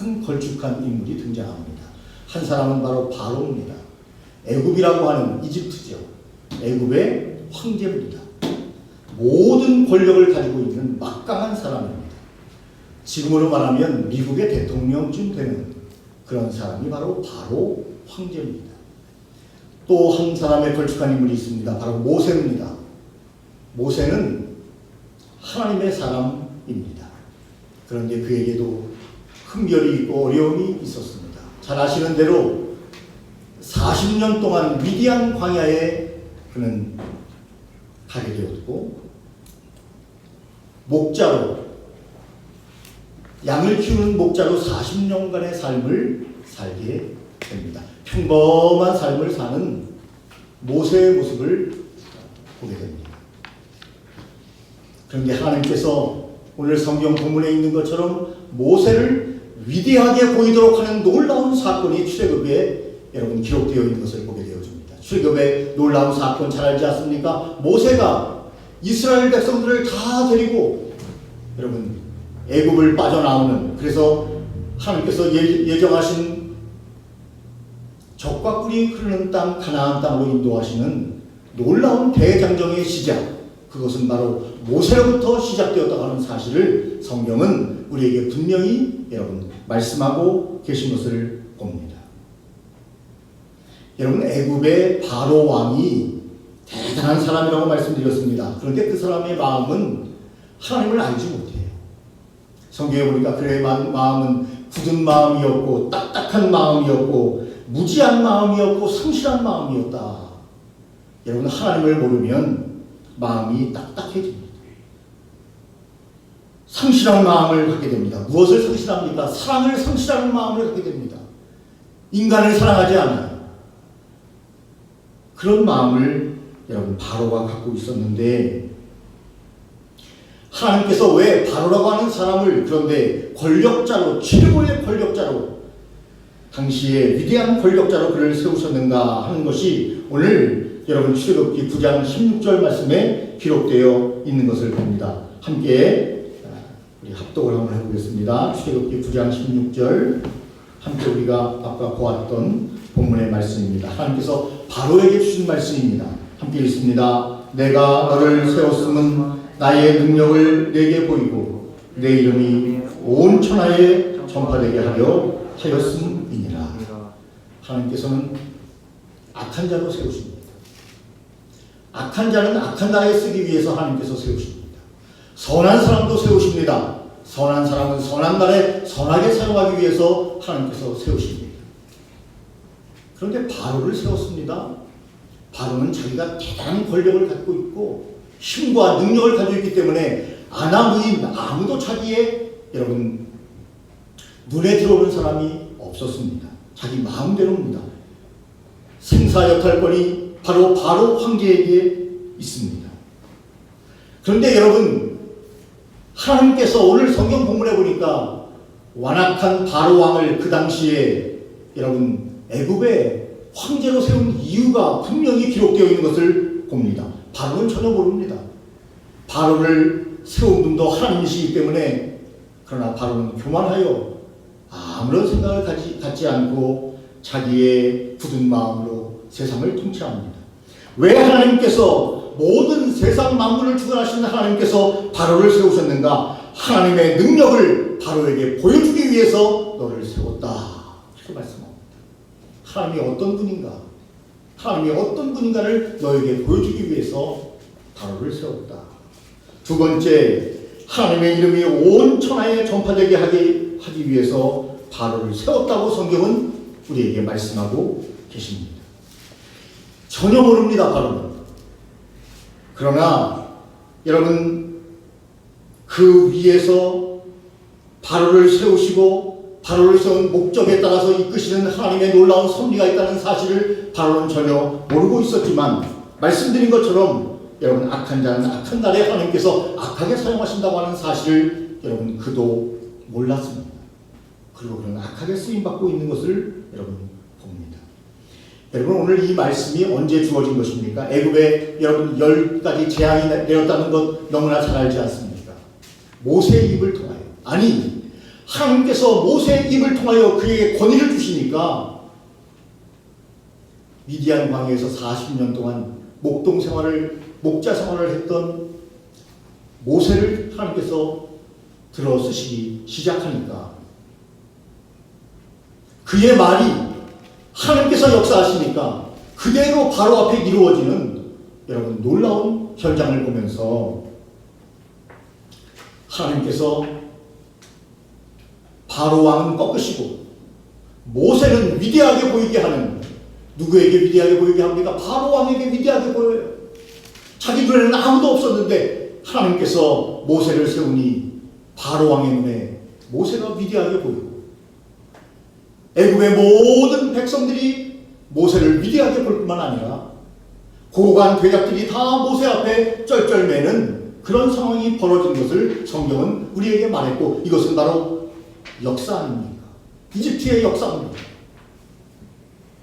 큰 걸쭉한 인물이 등장합니다. 한 사람은 바로 바로입니다. 애굽이라고 하는 이집트죠. 애굽의 황제입니다. 모든 권력을 가지고 있는 막강한 사람입니다. 지금으로 말하면 미국의 대통령쯤 되는 그런 사람이 바로 바로 황제입니다. 또 한 사람의 걸쭉한 인물이 있습니다. 바로 모세입니다. 모세는 하나님의 사람입니다. 그런데 그에게도 흠결이 있고 어려움이 있었습니다. 잘 아시는 대로 40년 동안 미디안 광야에 그는 가게 되었고 목자로 양을 키우는 목자로 40년간의 삶을 살게 됩니다. 평범한 삶을 사는 모세의 모습을 보게 됩니다. 그런데 하나님께서 오늘 성경 본문에 있는 것처럼 모세를 위대하게 보이도록 하는 놀라운 사건이 출애굽에 여러분 기록되어 있는 것을 보게 되어집니다. 출애굽의 놀라운 사건 잘 알지 않습니까? 모세가 이스라엘 백성들을 다 데리고 여러분 애굽을 빠져나오는 그래서 하나님께서 예- 예정하신 적과 꿀이 흐르는 땅 가나안 땅으로 인도하시는 놀라운 대장정의 시작 그것은 바로 모세로부터 시작되었다고 하는 사실을 성경은 우리에게 분명히 여러분 말씀하고 계신 것을 봅니다. 여러분 애굽의 바로 왕이 대단한 사람이라고 말씀드렸습니다. 그런데 그 사람의 마음은 하나님을 알지 못해요. 성경에 보니까 그의 마- 마음은 굳은 마음이었고 딱딱한 마음이었고 무지한 마음이었고 성실한 마음이었다. 여러분 하나님을 모르면 마음이 딱딱해집니다. 성실한 마음을 갖게 됩니다. 무엇을 성실합니까? 사랑을 성실하는 마음을 갖게 됩니다. 인간을 사랑하지 않아요. 그런 마음을 여러분 바로가 갖고 있었는데 하나님께서 왜 바로라고 하는 사람을 그런데 권력자로 최고의 권력자로 당시에 위대한 권력자로 그를 세우셨는가 하는 것이 오늘 여러분 출애굽기 9장 16절 말씀에 기록되어 있는 것을 봅니다. 함께 합독을 한번 해보겠습니다. 출애굽기 9장 16절 함께 우리가 아까 보았던 본문의 말씀입니다. 하나님께서 바로에게 주신 말씀입니다. 함께 읽습니다. 내가 너를 세웠음은 나의 능력을 내게 보이고 내 이름이 온 천하에 전파되게 하려 하였음이니라. 하나님께서는 악한 자로 세우십니다. 악한 자는 악한 나라에 쓰기 위해서 하나님께서 세우십니다. 선한 사람도 세우십니다. 선한 사람은 선한 날에 선하게 사용하기 위해서 하나님께서 세우십니다. 그런데 바로를 세웠습니다. 바로는 자기가 대단한 권력을 갖고 있고 힘과 능력을 가지고 있기 때문에 아나무인 아무도 자기의 여러분 눈에 들어오는 사람이 없었습니다. 자기 마음대로입니다. 생사 역할권이 바로 바로 황제에게 있습니다. 그런데 여러분 하나님께서 오늘 성경 본문에 보니까 완악한 바로 왕을 그 당시에 여러분 애굽에 황제로 세운 이유가 분명히 기록되어 있는 것을 봅니다. 바로는 전혀 모릅니다. 바로를 세운 분도 하나님이시기 때문에 그러나 바로는 교만하여 아무런 생각을 가지, 갖지 않고 자기의 굳은 마음으로 세상을 통치합니다. 왜 하나님께서 모든 세상 만물을 주관하시는 하나님께서 바로를 세우셨는가? 하나님의 능력을 바로에게 보여주기 위해서 너를 세웠다. 이렇게 말씀합니다. 하나님이 어떤 분인가? 하나님이 어떤 분인가를 너에게 보여주기 위해서 바로를 세웠다. 두 번째, 하나님의 이름이 온 천하에 전파되게 하기, 하기 위해서 바로를 세웠다고 성경은 우리에게 말씀하고 계십니다. 전혀 모릅니다, 바로는. 그러나 여러분 그 위에서 바로를 세우시고 바로를 세운 목적에 따라서 이끄시는 하나님의 놀라운 섭리가 있다는 사실을 바로는 전혀 모르고 있었지만 말씀드린 것처럼 여러분 악한 자는 악한 날에 하나님께서 악하게 사용하신다고 하는 사실을 여러분 그도 몰랐습니다. 그리고 그런 악하게 쓰임 받고 있는 것을 여러분. 여러분 오늘 이 말씀이 언제 주어진 것입니까? 애굽에 여러분 열 가지 재앙이 내렸다는 것 너무나 잘 알지 않습니까? 모세의 입을 통하여 아니 하나님께서 모세의 입을 통하여 그에게 권위를 주시니까 미디안 광야에서 40년 동안 목동 생활을 목자 생활을 했던 모세를 하나님께서 들어 쓰시기 시작하니까 그의 말이 하나님께서 역사하시니까 그대로 바로 앞에 이루어지는 여러분 놀라운 현장을 보면서 하나님께서 바로 왕은 꺾으시고 모세는 위대하게 보이게 하는 누구에게 위대하게 보이게 합니까? 바로 왕에게 위대하게 보여요. 자기 눈에는 아무도 없었는데 하나님께서 모세를 세우니 바로 왕의 눈에 모세가 위대하게 보이고 애굽의 모든 백성들이 모세를 위대하게 볼 뿐만 아니라 고관 괴작들이 다 모세 앞에 쩔쩔매는 그런 상황이 벌어진 것을 성경은 우리에게 말했고 이것은 바로 역사 아닙니까? 이집트의 역사입니다.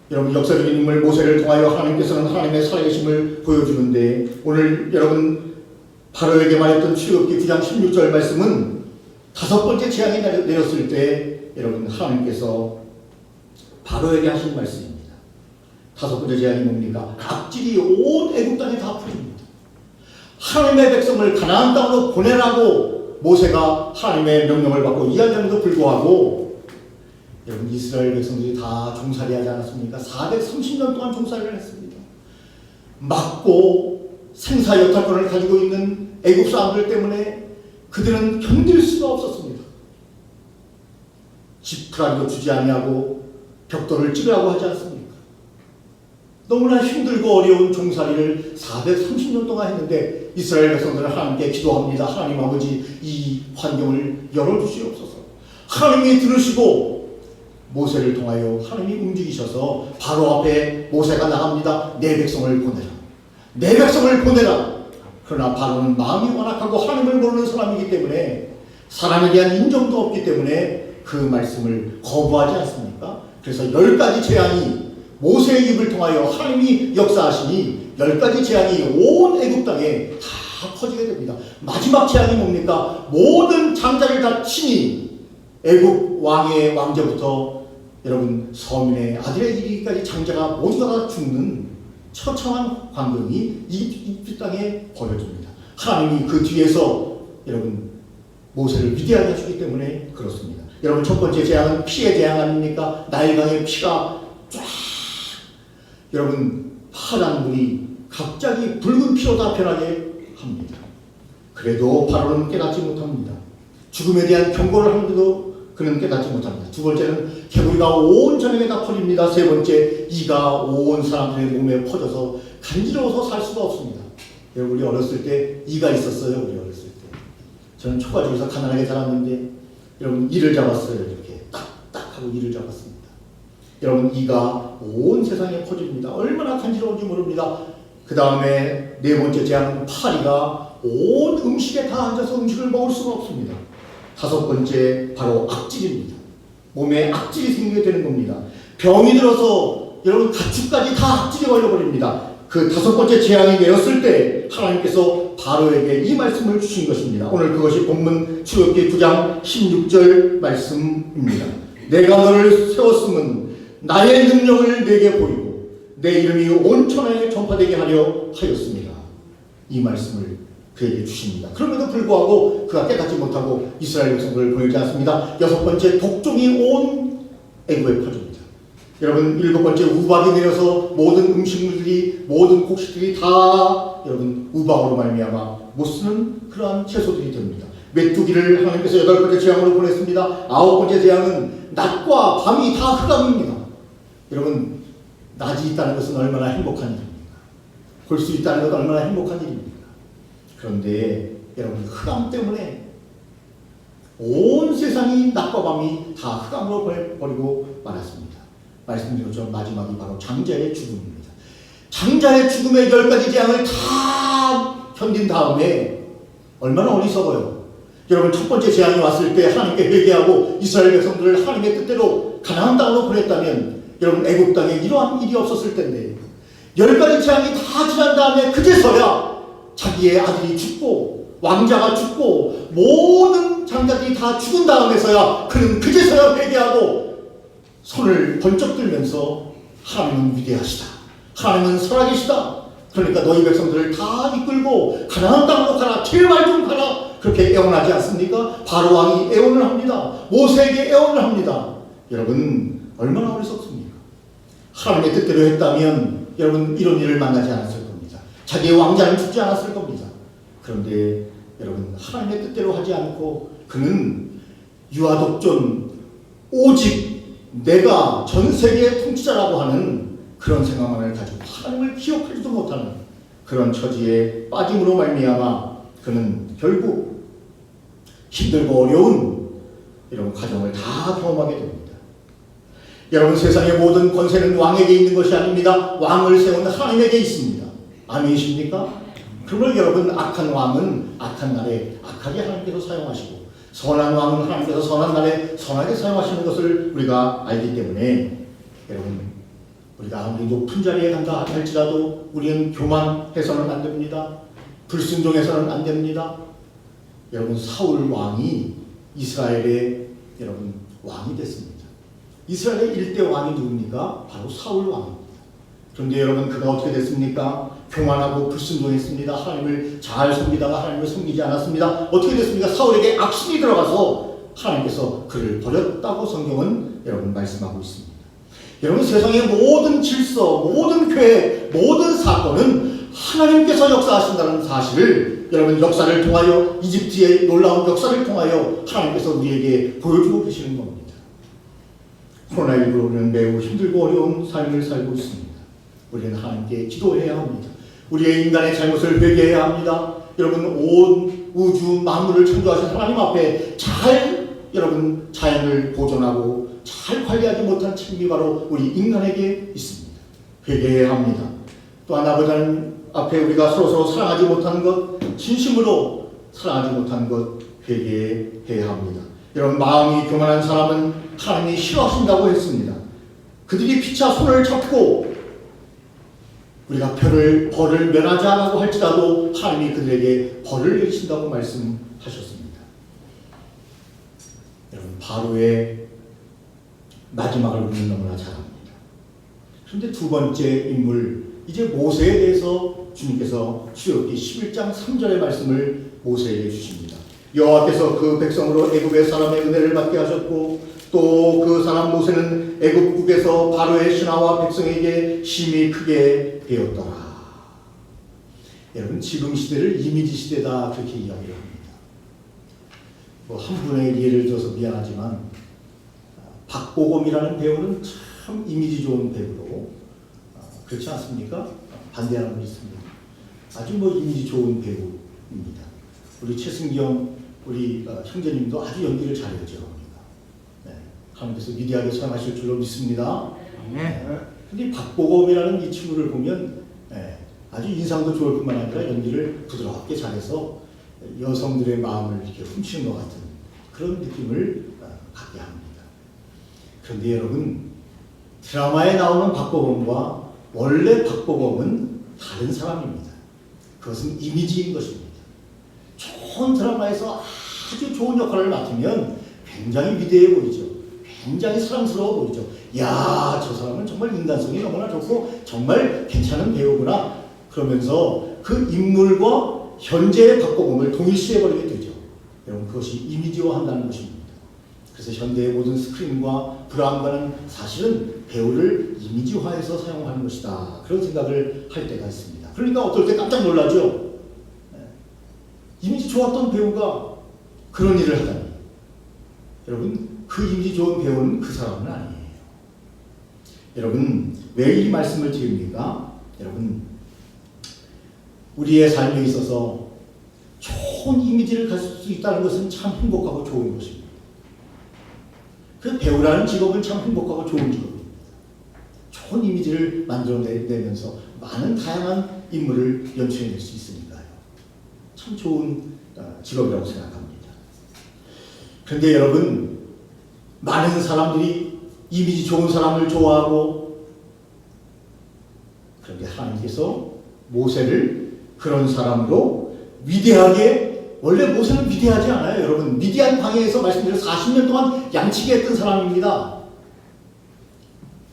여러분 역사적인 인물 모세를 통하여 하나님께서는 하나님의 살아계심을 보여주는데 오늘 여러분 바로에게 말했던 출애굽기 9장 16절 말씀은 다섯 번째 재앙이 내렸을 때 여러분 하나님께서 바로에게 하신 말씀입니다. 다섯 번째 재앙이 뭡니까? 악질이 온 애굽 땅에 다 풀립니다. 하나님의 백성을 가나안 땅으로 보내라고 모세가 하나님의 명령을 받고 이야기함에도 불구하고 여러분 이스라엘 백성들이 다 종살이 하지 않았습니까? 430년 동안 종살이를 했습니다. 막고 생사 여탈권을 가지고 있는 애굽 사람들 때문에 그들은 견딜 수가 없었습니다. 지푸라기도 주지 아니하고 벽돌을 찌르라고 하지 않습니까? 너무나 힘들고 어려운 종살이를 430년 동안 했는데 이스라엘 백성들은 하나님께 기도합니다. 하나님 아버지 이 환경을 열어주시옵소서. 하나님이 들으시고 모세를 통하여 하나님이 움직이셔서 바로 앞에 모세가 나갑니다. 내 백성을 보내라. 내 백성을 보내라. 그러나 바로는 마음이 완악하고 하나님을 모르는 사람이기 때문에 사람에 대한 인정도 없기 때문에 그 말씀을 거부하지 않습니까? 그래서 열 가지 재앙이 모세의 입을 통하여 하나님이 역사하시니 열 가지 재앙이 온 애굽 땅에 다 퍼지게 됩니다. 마지막 재앙이 뭡니까? 모든 장자를 다 치니 애굽 왕의 왕제부터 여러분 서민의 아들의 이르기까지 장자가 모두가 다 죽는 처참한 광경이 이, 이 땅에 벌어집니다. 하나님이 그 뒤에서 여러분 모세를 위대하게 하시기 때문에 그렇습니다. 여러분 첫 번째 재앙은 피의 재앙 아닙니까? 나일강의 피가 쫙 여러분 파란 물이 갑자기 붉은 피로 다 변하게 합니다. 그래도 바로는 깨닫지 못합니다. 죽음에 대한 경고를 하는데도 그는 깨닫지 못합니다. 두 번째는 개구리가 온 저녁에 다 퍼집니다. 세 번째 이가 온 사람들의 몸에 퍼져서 간지러워서 살 수가 없습니다. 여러분 우리 어렸을 때 이가 있었어요. 우리 어렸을 때. 저는 초가집에서 가난하게 자랐는데 여러분 이를 잡았어요. 이렇게 딱딱 하고 이를 잡았습니다. 여러분 이가 온 세상에 퍼집니다. 얼마나 간지러운지 모릅니다. 그 다음에 네 번째 재앙은 파리가 온 음식에 다 앉아서 음식을 먹을 수가 없습니다. 다섯 번째 바로 악질입니다. 몸에 악질이 생기게 되는 겁니다. 병이 들어서 여러분 가축까지 다 악질이 걸려버립니다. 그 다섯 번째 재앙이 내렸을 때 하나님께서 바로에게 이 말씀을 주신 것입니다. 오늘 그것이 본문 출애굽기 9장 16절 말씀입니다. 내가 너를 세웠음은 나의 능력을 내게 보이고 내 이름이 온 천하에 전파되게 하려 하였습니다. 이 말씀을 그에게 주십니다. 그럼에도 불구하고 그가 깨닫지 못하고 이스라엘 백성들을 보내지 않습니다. 여섯 번째 독종이 온 애굽에 퍼집니다. 여러분 일곱 번째 우박이 내려서 모든 음식물들이 모든 곡식들이 다 여러분 우박으로 말미암아 못 쓰는 그러한 채소들이 됩니다. 메뚜기를 하나님께서 여덟 번째 재앙으로 보냈습니다. 아홉 번째 재앙은 낮과 밤이 다 흑암입니다. 여러분 낮이 있다는 것은 얼마나 행복한 일입니까? 볼 수 있다는 것은 얼마나 행복한 일입니까? 그런데 여러분 흑암 때문에 온 세상이 낮과 밤이 다 흑암으로 버리고 말았습니다. 것처럼 마지막이 바로 장자의 죽음입니다. 장자의 죽음의 열 가지 재앙을 다 견딘 다음에 얼마나 어리석어요. 여러분 첫 번째 재앙이 왔을 때 하나님께 회개하고 이스라엘 백성들을 하나님의 뜻대로 가나안 땅으로 보냈다면 여러분 애굽 땅에 이러한 일이 없었을 텐데 열 가지 재앙이 다 지난 다음에 그제서야 자기의 아들이 죽고 왕자가 죽고 모든 장자들이 다 죽은 다음에서야 그는 그제서야 회개하고 손을 번쩍 들면서 하나님은 위대하시다. 하나님은 살아계시다. 그러니까 너희 백성들을 다 이끌고 가나안 땅으로 가라. 제발 좀 가라. 그렇게 애원하지 않습니까? 바로 왕이 애원을 합니다. 모세에게 애원을 합니다. 여러분 얼마나 어리석습니까? 하나님의 뜻대로 했다면 여러분 이런 일을 만나지 않았을 겁니다. 자기의 왕자는 죽지 않았을 겁니다. 그런데 여러분 하나님의 뜻대로 하지 않고 그는 유아독존 오직 내가 전 세계의 통치자라고 하는 그런 생각만을 가지고 하나님을 기억하지도 못하는 그런 처지에 빠짐으로 말미암아 그는 결국 힘들고 어려운 이런 과정을 다 경험하게 됩니다. 여러분 세상의 모든 권세는 왕에게 있는 것이 아닙니다. 왕을 세운 하나님에게 있습니다. 아멘이십니까? 그러면 여러분 악한 왕은 악한 날에 악하게 하나님께서 사용하시고 선한 왕은 하나님께서 선한 날에 선하게 사용하시는 것을 우리가 알기 때문에 여러분 우리가 아무리 높은 자리에 간다 할지라도 우리는 교만해서는 안 됩니다. 불순종해서는 안 됩니다. 여러분 사울 왕이 이스라엘의 여러분 왕이 됐습니다. 이스라엘의 일대 왕이 누굽니까? 바로 사울 왕입니다. 그런데 여러분 그가 어떻게 됐습니까? 교만하고 불순종했습니다. 하나님을 잘 섬기다가 하나님을 섬기지 않았습니다. 어떻게 됐습니까? 사울에게 악신이 들어가서 하나님께서 그를 버렸다고 성경은 여러분 말씀하고 있습니다. 여러분 세상의 모든 질서, 모든 계획, 모든 사건은 하나님께서 역사하신다는 사실을 여러분 역사를 통하여 이집트의 놀라운 역사를 통하여 하나님께서 우리에게 보여주고 계시는 겁니다. 코로나19로는 매우 힘들고 어려운 삶을 살고 있습니다. 우리는 하나님께 기도해야 합니다. 우리의 인간의 잘못을 회개해야 합니다. 여러분 온 우주 만물을 창조하신 하나님 앞에 잘 여러분 자연을 보존하고 잘 관리하지 못한 책임이 바로 우리 인간에게 있습니다. 회개해야 합니다. 또한 아버지 앞에 우리가 서로서로 사랑하지 못한 것, 진심으로 사랑하지 못한 것 회개해야 합니다. 여러분 마음이 교만한 사람은 하나님이 싫어하신다고 했습니다. 그들이 피차 손을 잡고 우리가 별을 벌을 면하지 않고 할지라도 하나님이 그들에게 벌을 내리신다고 말씀하셨습니다. 여러분 바로의 마지막을 우리는 너무나 잘 압니다. 그런데 두 번째 인물 이제 모세에 대해서 주님께서 출애굽기 11장 3절의 말씀을 모세에게 주십니다. 여호와께서 그 백성으로 애굽의 사람의 은혜를 받게 하셨고 또 그 사람 모세는 애굽국에서 바로의 신하와 백성에게 심히 크게 배웠더라. 여러분 지금 시대를 이미지 시대다 그렇게 이야기를 합니다. 뭐 한 분의 예를 들어서 미안하지만 박보검이라는 배우는 참 이미지 좋은 배우로 아, 그렇지 않습니까? 반대하는 분이 있습니다. 아주 뭐 이미지 좋은 배우입니다. 우리 최승경 우리 어, 형제님도 아주 연기를 잘했죠. 네, 하나님께서 위대하게 사용하실 줄로 믿습니다. 네. 근데 박보검이라는 이 친구를 보면 예, 아주 인상도 좋을 뿐만 아니라 연기를 부드럽게 잘해서 여성들의 마음을 이렇게 훔치는 것 같은 그런 느낌을 어, 갖게 합니다. 그런데 여러분 드라마에 나오는 박보검과 원래 박보검은 다른 사람입니다. 그것은 이미지인 것입니다. 좋은 드라마에서 아주 좋은 역할을 맡으면 굉장히 위대해 보이죠. 굉장히 사랑스러워 보이죠. 야, 저 사람은 정말 인간성이 너무나 좋고 정말 괜찮은 배우구나. 그러면서 그 인물과 현재의 박보검을 동일시해 버리게 되죠. 여러분 그것이 이미지화 한다는 것입니다. 그래서 현대의 모든 스크린과 브라운관은 사실은 배우를 이미지화해서 사용하는 것이다. 그런 생각을 할 때가 있습니다. 그러니까 어떨 때 깜짝 놀라죠. 네. 이미지 좋았던 배우가 그런 일을 하다니. 여러분 그 이미지 좋은 배우는 그 사람은 아니에요. 여러분 왜 이 말씀을 드립니까? 여러분 우리의 삶에 있어서 좋은 이미지를 가질 수 있다는 것은 참 행복하고 좋은 것입니다. 그 배우라는 직업은 참 행복하고 좋은 직업입니다. 좋은 이미지를 만들어내면서 많은 다양한 인물을 연출해낼 수 있으니까요. 참 좋은 어, 직업이라고 생각합니다. 그런데 여러분, 많은 사람들이 이미지 좋은 사람을 좋아하고, 그런데 하나님께서 모세를 그런 사람으로 위대하게 원래 모세는 위대하지 않아요, 여러분. 미디안 광야에서 말씀드린 40년 동안 양치기 했던 사람입니다.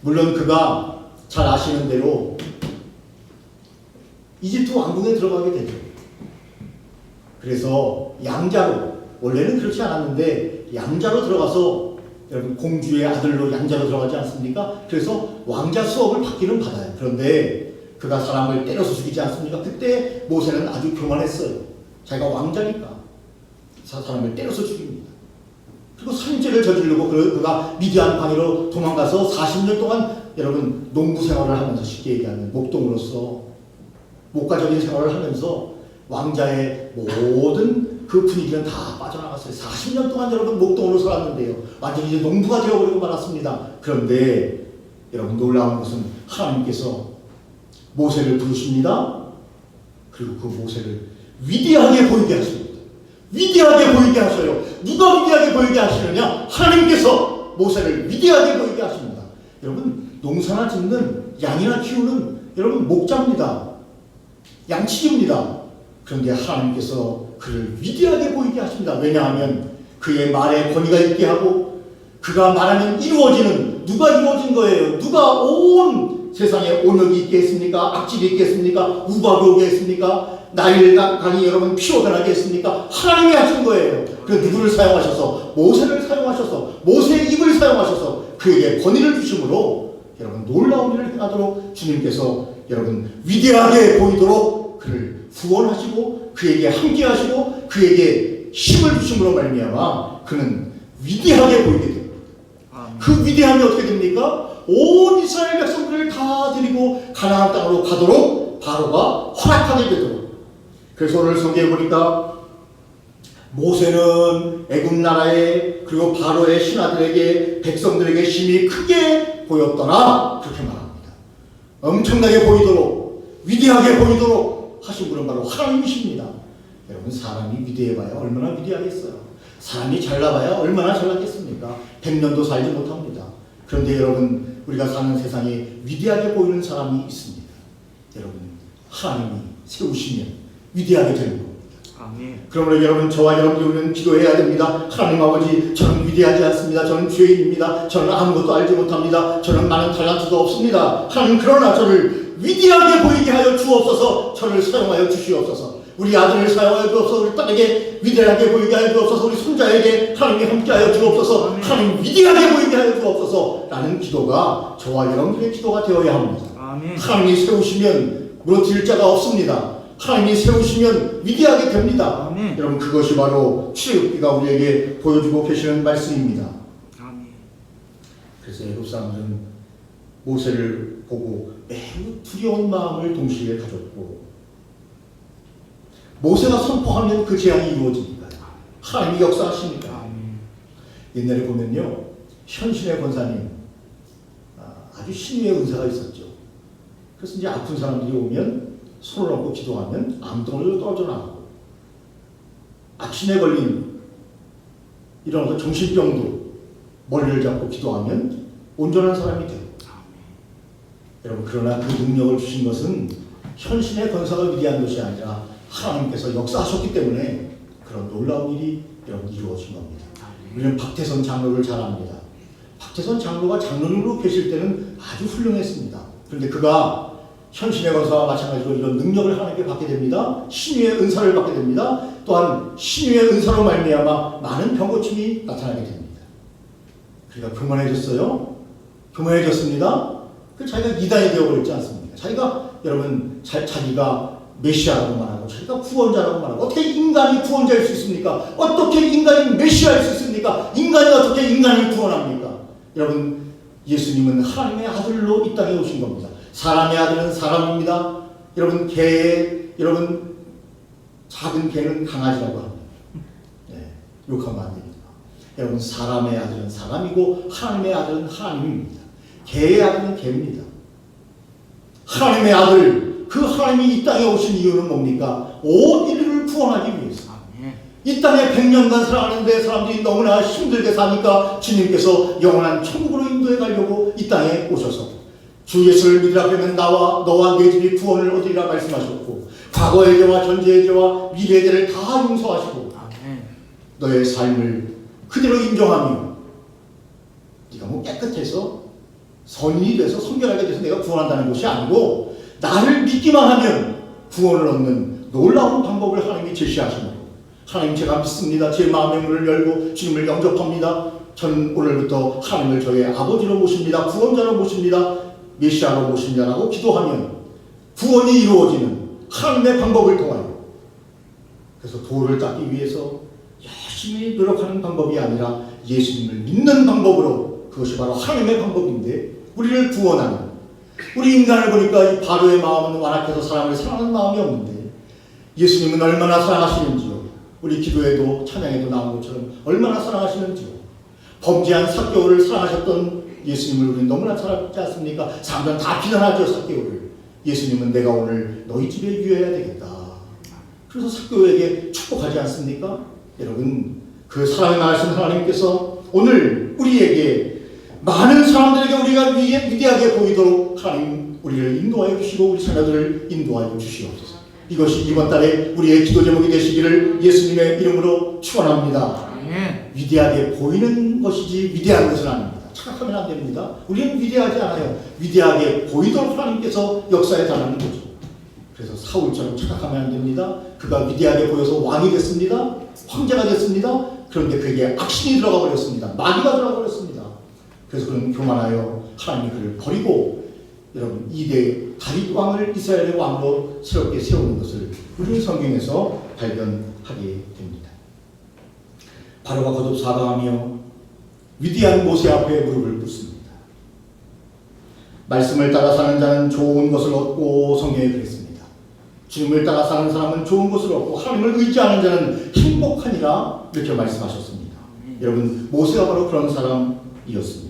물론 그가 잘 아시는 대로 이집트 왕궁에 들어가게 되죠. 그래서 양자로 원래는 그렇지 않았는데 양자로 들어가서 여러분 공주의 아들로 양자로 들어가지 않습니까? 그래서 왕자 수업을 받기는 받아요. 그런데 그가 사람을 때려서 죽이지 않습니까? 그때 모세는 아주 교만했어요. 자기가 왕자니까 사- 사람을 때려서 죽입니다. 그리고 살인죄를 저지르고 그- 그가 미디안 광야로 도망가서 40년 동안 여러분 농부 생활을 하면서 쉽게 얘기하면 목동으로서 목가적인 생활을 하면서 왕자의 모든 그 분위기는 다 빠져나갔어요. 40년 동안 여러분 목동으로 살았는데요. 완전히 이제 농부가 되어버리고 말았습니다. 그런데 여러분 놀라운 것은 하나님께서 모세를 부르십니다. 그리고 그 모세를 위대하게 보이게 하십니다. 위대하게 보이게 하셔요. 누가 위대하게 보이게 하시느냐? 하나님께서 모세를 위대하게 보이게 하십니다. 여러분 농사나 짓는 양이나 키우는 여러분 목자입니다. 양치기입니다. 그런데 하나님께서 그를 위대하게 보이게 하십니다. 왜냐하면 그의 말에 권위가 있게 하고 그가 말하면 이루어지는 누가 이루어진 거예요? 누가 온 세상에 온역이 있겠습니까? 악질이 있겠습니까? 우박이 오겠습니까? 나일 강이 여러분 피어나게 했습니까? 하나님이 하신 거예요. 그 누구를 사용하셔서 모세를 사용하셔서 모세의 입을 사용하셔서 그에게 권위를 주심으로 여러분 놀라운 일을 행하도록 주님께서 여러분 위대하게 보이도록 그를 구원하시고 그에게 함께하시고 그에게 힘을 주심으로 말미암아 그는 위대하게 보이게 됩니다. 그 위대함이 어떻게 됩니까? 온 이스라엘 백성들을 다 데리고 가나안 땅으로 가도록 바로가 허락하게 되도록. 그래서 오늘 성경에 보니까 모세는 애굽 나라에 그리고 바로의 신하들에게 백성들에게 힘이 크게 보였더라 그렇게 말합니다. 엄청나게 보이도록 위대하게 보이도록 하신 분은 바로 하나님이십니다. 여러분 사람이 위대해봐야 얼마나 위대하겠어요. 사람이 잘나봐야 얼마나 잘났겠습니까? 100년도 살지 못합니다. 그런데 여러분 우리가 사는 세상에 위대하게 보이는 사람이 있습니다. 여러분 하나님이 세우시면 위대하게 되는 겁니다. 아멘. 그러므로 여러분 저와 우리는 기도해야 됩니다. 하나님 아버지 저는 위대하지 않습니다. 저는 죄인입니다. 저는 아무것도 알지 못합니다. 저는 많은 탈란트도 없습니다. 하나님 그러나 저를 위대하게 보이게 하여 주옵소서. 저를 사용하여 주시옵소서. 우리 아들을 사용하여 주옵소서. 우리 딸에게 위대하게 보이게 하여 주옵소서. 우리 손자에게 하나님이 함께하여 주옵소서. 하나님 위대하게 보이게 하여 주옵소서. 라는 기도가 저와 여러분의 기도가 되어야 합니다. 아멘. 하나님이 세우시면 무너질 자가 없습니다. 하나님이 세우시면 위대하게 됩니다. 아멘. 여러분 그것이 바로 출애굽기가 우리에게 보여주고 계시는 말씀입니다. 아멘. 그래서 애굽 사람들은 모세를 보고 매우 두려운 마음을 동시에 가졌고 모세가 선포하면 그 재앙이 이루어지니까요. 하나님이 역사하시니까. 아멘. 옛날에 보면요 현신의 권사님 아, 아주 신유의 은사가 있었죠. 그래서 이제 아픈 사람들이 오면 손을 얹고 기도하면 암덩어리로 떨어져 나가고 악신에 걸린 이런 어떤 정신병도 머리를 잡고 기도하면 온전한 사람이 돼요. 여러분 그러나 그 능력을 주신 것은 현신의 권사가 위대한 것이 아니라 하나님께서 역사하셨기 때문에 그런 놀라운 일이 여러분 이루어진 겁니다. 우리는 박태선 장로를 잘 압니다. 박태선 장로가 장로님으로 계실 때는 아주 훌륭했습니다. 그런데 그가 현신의 권사와 마찬가지로 이런 능력을 하나님께 받게 됩니다. 신유의 은사를 받게 됩니다. 또한 신유의 은사로 말미암아 많은 병고침이 나타나게 됩니다. 그러니까 교만해졌어요. 교만해졌습니다. 그 자기가 이단이 되어버렸지 않습니까? 자기가 여러분 자, 자기가 메시아라고 말하고 자기가 구원자라고 말하고 어떻게 인간이 구원자일 수 있습니까? 어떻게 인간이 메시아일 수 있습니까? 인간이 어떻게 인간을 구원합니까? 여러분 예수님은 하나님의 아들로 이 땅에 오신 겁니다. 사람의 아들은 사람입니다. 여러분 개의 여러분 작은 개는 강아지라고 합니다. 네, 욕하면 안 됩니다. 여러분 사람의 아들은 사람이고 하나님의 아들은 하나님입니다. 개의 아들은 개입니다. 하나님의 아들 그 하나님이 이 땅에 오신 이유는 뭡니까? 온 인류를 구원하기 위해서. 이 땅에 100년간 살아가는데 사람들이 너무나 힘들게 사니까 주님께서 영원한 천국으로 인도해 가려고 이 땅에 오셔서 주 예수를 믿으라 그러면 나와 너와 내 집이 구원을 얻으리라 말씀하셨고 과거의 죄와 현재의 죄와 미래의 죄를 다 용서하시고. 너의 삶을 그대로 인정하며 네가 뭐 깨끗해서 선인이 돼서 성결하게 돼서 내가 구원한다는 것이 아니고 나를 믿기만 하면 구원을 얻는 놀라운 방법을 하나님이 제시하시므로 하나님 제가 믿습니다. 제 마음의 문을 열고 주님을 영접합니다. 저는 오늘부터 하나님을 저의 아버지로 모십니다. 구원자로 모십니다. 메시아로 모십니다라고 기도하면 구원이 이루어지는 하나님의 방법을 통하여 그래서 도를 닦기 위해서 열심히 노력하는 방법이 아니라 예수님을 믿는 방법으로 그것이 바로 하나님의 방법인데 우리를 구원하는 우리 인간을 보니까 이 바로의 마음은 완악해서 사람을 사랑하는 마음이 없는데 예수님은 얼마나 사랑하시는지요 우리 기도에도 찬양에도 나온 것처럼 얼마나 사랑하시는지요 범죄한 사개오를 사랑하셨던 예수님을 우리는 너무나 잘 알지 않습니까? 사람들은 다 비난하죠 사개오를 예수님은 내가 오늘 너희 집에 유해야 되겠다 그래서 사교에게 축복하지 않습니까? 여러분 그 사랑을 나신 하나님께서 오늘 우리에게 많은 사람들에게 우리가 위- 위대하게 보이도록 하나님 우리를 인도하여 주시고 우리 자녀들을 인도하여 주시옵소서. 이것이 이번 달에 우리의 기도 제목이 되시기를 예수님의 이름으로 축원합니다. 위대하게 보이는 것이지 위대한 것은 아닙니다. 착각하면 안 됩니다. 우리는 위대하지 않아요. 위대하게 보이도록 하나님께서 역사에 달하는 거죠. 그래서 사울처럼 착각하면 안 됩니다. 그가 위대하게 보여서 왕이 됐습니다. 황제가 됐습니다. 그런데 그에게 악신이 들어가 버렸습니다. 마귀가 들어가 버렸습니다. 그래서 그는 교만하여 하나님이 그를 버리고 여러분 이대 다윗 왕을 이스라엘의 왕으로 새롭게 세우는 것을 우리 성경에서 발견하게 됩니다. 바로가 거듭 사과하며 위대한 모세 앞에 무릎을 꿇습니다. 말씀을 따라 사는 자는 좋은 것을 얻고 성경에 그랬습니다. 주님을 따라 사는 사람은 좋은 것을 얻고 하나님을 의지하는 자는 행복하니라 이렇게 말씀하셨습니다. 여러분 모세가 바로 그런 사람이었습니다.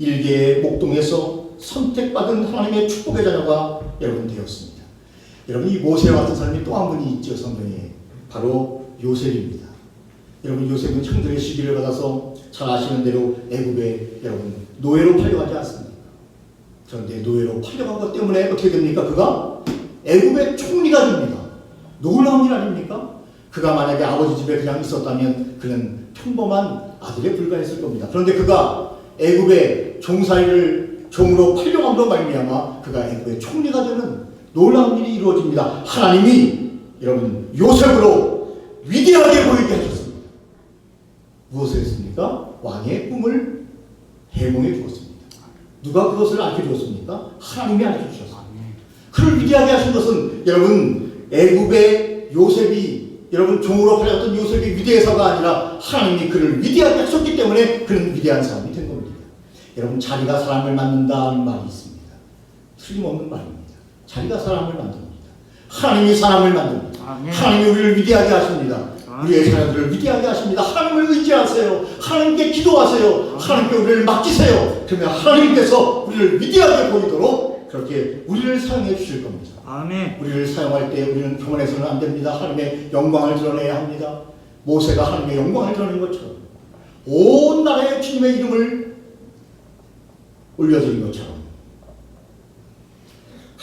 일개의 목동에서 선택받은 하나님의 축복의 자녀가 여러분 되었습니다. 여러분 이 모세와 같은 사람이 또 한 분이 있죠 성경에 바로 요셉입니다. 여러분 요셉은 형들의 시기를 받아서 잘 아시는 대로 애굽에 여러분 노예로 팔려가지 않습니까? 그런데 노예로 팔려간 것 때문에 어떻게 됩니까? 그가 애굽의 총리가 됩니다. 놀라운 일 아닙니까? 그가 만약에 아버지 집에 그냥 있었다면 그는 평범한 아들에 불과했을 겁니다. 그런데 그가 애굽의 종살이를 종으로 팔려감으로 말미암아 그가 애굽의 총리가 되는 놀라운 일이 이루어집니다. 하나님이 여러분 요셉으로 위대하게 보이게 하셨습니다. 무엇을 했습니까? 왕의 꿈을 해몽해 주었습니다. 누가 그것을 알려 주었습니까? 하나님이 알려 주셨습니다. 아멘. 그를 위대하게 하신 것은 여러분 애굽의 요셉이 여러분 종으로 팔렸던 요셉이 위대해서가 아니라 하나님이 그를 위대하게 하셨기 때문에 그는 위대한 사람이 된. 여러분 자리가 사람을 만든다는 말이 있습니다. 틀림없는 말입니다. 자리가 사람을 만듭니다. 하나님이 사람을 만듭니다. 아멘. 하나님이 우리를 위대하게 하십니다. 아멘. 우리의 자녀들을 위대하게 하십니다. 하나님을 의지하세요. 하나님께 기도하세요. 하나님께 우리를 맡기세요. 그러면 하나님께서 우리를 위대하게 보이도록 그렇게 우리를 사용해 주실 겁니다. 아멘. 우리를 사용할 때 우리는 교만해서는 안 됩니다. 하나님의 영광을 드러내야 합니다. 모세가 하나님의 영광을 드러낸 것처럼 온 나라의 주님의 이름을 올려드린 것처럼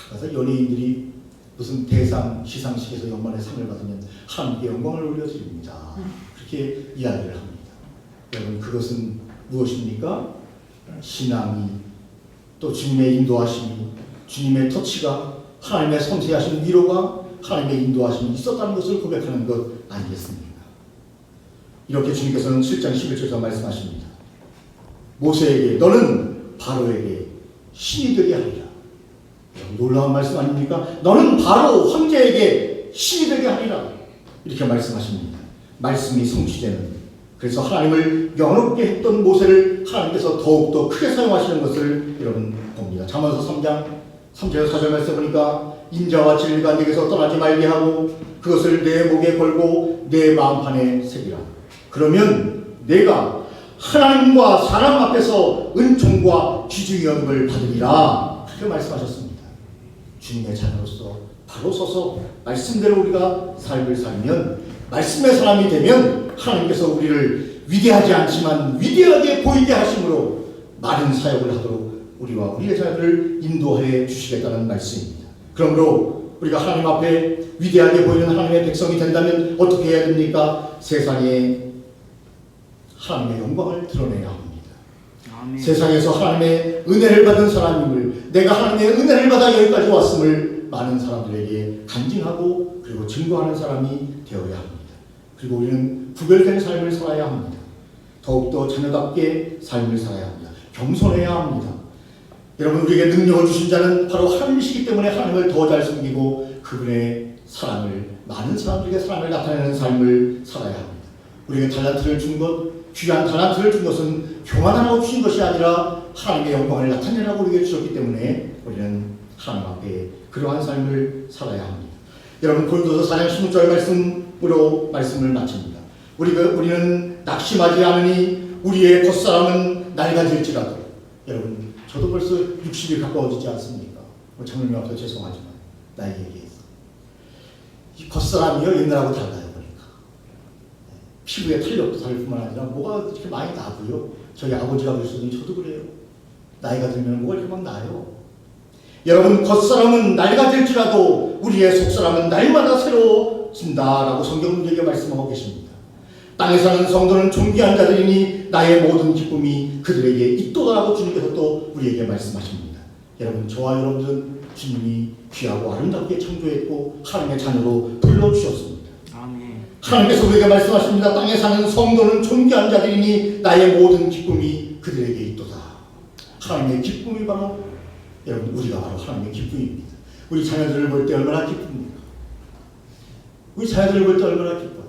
그래서 연예인들이 무슨 대상 시상식에서 영광의 상을 받으면 하나님께 영광을 올려드립니다. 그렇게 이야기를 합니다. 여러분 그것은 무엇입니까? 신앙이 또 주님의 인도하심이 주님의 터치가 하나님의 섬세하신 위로가 하나님의 인도하심이 있었다는 것을 고백하는 것 아니겠습니까? 이렇게 주님께서는 7장 11절에서 말씀하십니다. 모세에게 너는 바로에게 신이 되게 하리라. 이런 놀라운 말씀 아닙니까? 너는 바로 황제에게 신이 되게 하리라. 이렇게 말씀하십니다. 말씀이 성취되는 그래서 하나님을 영롭게 했던 모세를 하나님께서 더욱더 크게 사용하시는 것을 여러분 봅니다. 잠언서 3장 3절 4절 말씀 보니까 인자와 진리가 내게서 떠나지 말게 하고 그것을 내 목에 걸고 내 마음판에 새기라. 그러면 내가 하나님과 사람 앞에서 은총과 귀중의 연금을 받으리라. 그렇게 말씀하셨습니다. 주님의 자녀로서 바로 서서 말씀대로 우리가 삶을 살면 말씀의 사람이 되면 하나님께서 우리를 위대하지 않지만 위대하게 보이게 하심으로 많은 사역을 하도록 우리와 우리의 자녀를 인도해 주시겠다는 말씀입니다. 그러므로 우리가 하나님 앞에 위대하게 보이는 하나님의 백성이 된다면 어떻게 해야 됩니까? 세상에 하나님의 영광을 드러내야 합니다. 아멘. 세상에서 하나님의 은혜를 받은 사람임을 내가 하나님의 은혜를 받아 여기까지 왔음을 많은 사람들에게 간증하고 그리고 증거하는 사람이 되어야 합니다. 그리고 우리는 구별된 삶을 살아야 합니다. 더욱더 자녀답게 삶을 살아야 합니다. 겸손해야 합니다. 여러분 우리에게 능력을 주신 자는 바로 하나님이시기 때문에 하나님을 더 잘 섬기고 그분의 사랑을 많은 사람들에게 사랑을 나타내는 삶을 살아야 합니다. 우리에게 달란트를 준 것, 귀한 달란트를 준 것은 교만하라고 주신 것이 아니라 하나님의 영광을 나타내라고 우리에게 주셨기 때문에 우리는 하나님 앞에 그러한 삶을 살아야 합니다. 여러분 고린도서 4장 16절 말씀으로 말씀을 마칩니다. 우리가 우리는 낙심하지 않으니 우리의 겉사람은 낡아질지라도 여러분 저도 벌써 60이 가까워지지 않습니까? 뭐 장로님 앞에 죄송하지만 이 겉사람이요 옛날하고 달라요. 피부에 탄력도 다를 뿐만 아니라 뭐가 이렇게 많이 나고요. 저희 아버지가 그러시더니 저도 그래요. 나이가 들면 뭐가 이렇게 막 나요. 여러분 겉사람은 낡아질지라도 우리의 속사람은 날마다 새로워진다라고 성경은 우리에게 말씀하고 계십니다. 땅에 사는 성도는 존귀한 자들이니 나의 모든 기쁨이 그들에게 있도다라고 주님께서 또 우리에게 말씀하십니다. 여러분 저와 여러분들은 주님이 귀하고 아름답게 창조했고 하나님의 자녀로 불러주셨습니다. 하나님께서 우리에게 말씀하십니다. 땅에 사는 성도는 존귀한 자들이니 나의 모든 기쁨이 그들에게 있도다. 하나님의 기쁨이 바로 여러분 우리가 바로 하나님의 기쁨입니다. 우리 자녀들을 볼 때 얼마나 기쁩니까? 우리 자녀들을 볼 때 얼마나 기뻐요?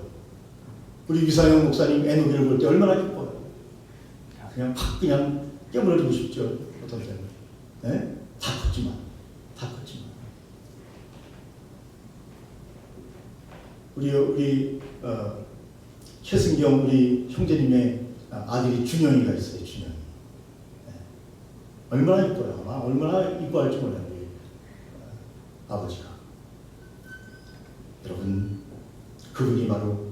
우리 위사영 목사님 애노기를 볼 때 얼마나 기뻐요? 그냥 팍 그냥 깨물어주고 싶죠. 어떤 때는. 네? 다 컸지만 다 컸지만 우리 우리 어, 최승경 우리 형제님의 아들이 준영이가 있어요. 준영이. 네. 얼마나 이뻐요. 아마 얼마나 이뻐할지 몰라요. 어, 아버지가. 여러분 그분이 바로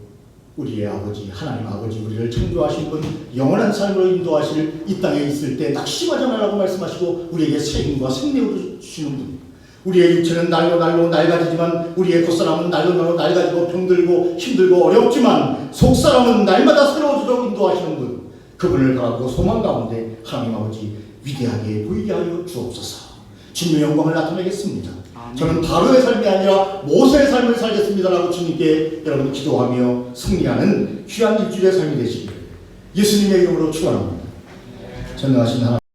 우리의 아버지 하나님 아버지 우리를 창조하신 분 영원한 삶으로 인도하실 이 땅에 있을 때 낙심하지 말라고 말씀하시고 우리에게 생과 생명을 주시는 분 우리의 육체는 날로 날로 낡아지지만 우리의 겉사람은 날로 날로 낡아지고 병들고 힘들고 어렵지만 속사람은 날마다 새로워지도록 인도하시는 분 그분을 바라고 소망 가운데 하나님 아버지 위대하게 보이게 하여 주옵소서. 주님의 영광을 나타내겠습니다. 아멘. 저는 바로의 삶이 아니라 모세의 삶을 살겠습니다라고 주님께 여러분 기도하며 승리하는 귀한 일주일의 삶이 되시기를 예수님의 이름으로 축원합니다. 전능하신 하나님